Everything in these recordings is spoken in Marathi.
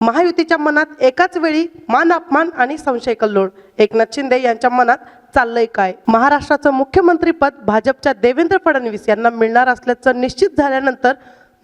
महायुतीच्या मनात एकाच वेळी मान अपमान आणि संशय कल्लोळ. एकनाथ शिंदे यांच्या मनात चाललंय काय? महाराष्ट्राचं मुख्यमंत्रीपद भाजपच्या देवेंद्र फडणवीस यांना मिळणार असल्याचं निश्चित झाल्यानंतर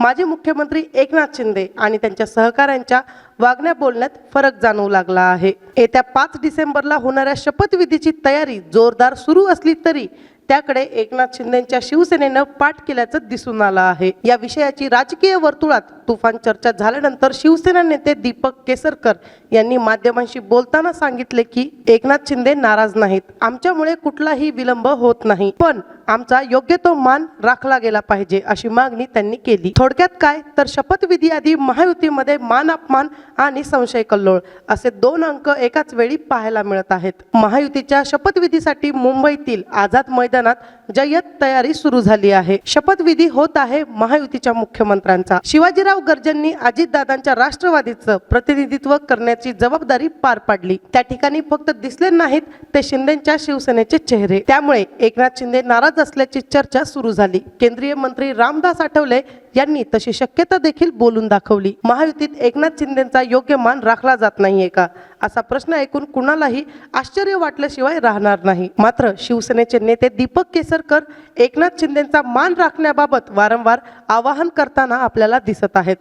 माजी मुख्यमंत्री एकनाथ शिंदे आणि त्यांच्या सहकाऱ्यांच्या वागण्या बोलण्यात फरक जाणवू लागला आहे. येत्या पाच डिसेंबरला होणाऱ्या शपथविधीची तयारी जोरदार सुरू असली तरी त्याकडे एकनाथ शिंदेच्या शिवसेनेनं पाठ केल्याचं दिसून आलं आहे. या विषयाची राजकीय वर्तुळात तुफान चर्चा झाल्यानंतर शिवसेना नेते दीपक केसरकर यांनी माध्यमांशी बोलताना सांगितले की एकनाथ शिंदे नाराज नाहीत. आमच्यामुळे कुठलाही विलंब होत नाही. पण आमचा योग्य तो मान राखला गेला पाहिजे अशी मागणी त्यांनी केली. थोडक्यात काय? तर शपथविधी आधी महायुतीमध्ये मान अपमान आणि संशय कल्लोळ असे दोन अंक एकाच वेळी पाहायला मिळत आहेत. महायुतीच्या शपथविधीसाठी मुंबईतील आझाद मैदानात जय्यत तयारी सुरू झाली आहे. शपथविधी होत आहे महायुतीच्या मुख्यमंत्र्यांचा. शिवाजीराव गर्जेंनी अजितदादांच्या राष्ट्रवादीचं प्रतिनिधित्व करण्याची जबाबदारी पार पाडली. त्या ठिकाणी फक्त दिसले नाहीत ते शिंदेच्या शिवसेनेचे चेहरे. त्यामुळे एकनाथ शिंदे नाराज असल्याची चर्चा सुरू झाली. केंद्रीय मंत्री रामदास आठवले यांनी तशी शक्यता देखील बोलून दाखवली. महायुतीत एकनाथ शिंदेचा योग्य मान राखला जात नाहीये का? असा प्रश्न ऐकून कुणालाही आश्चर्य वाटल्याशिवाय राहणार नाही. मात्र शिवसेनेचे नेते दीपक केसरकर एकनाथ शिंदेचा मान राखण्याबाबत वारंवार आवाहन करताना आपल्याला दिसत आहेत.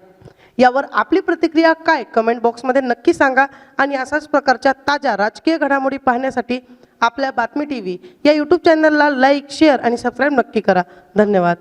यावर आपली प्रतिक्रिया काय? कमेंट बॉक्समध्ये नक्की सांगा आणि अशाच प्रकारच्या ताज्या राजकीय घडामोडी पाहण्यासाठी आपल्या बातमी टी व्ही या यूट्यूब चॅनलला लाईक शेअर आणि सबस्क्राईब नक्की करा. धन्यवाद.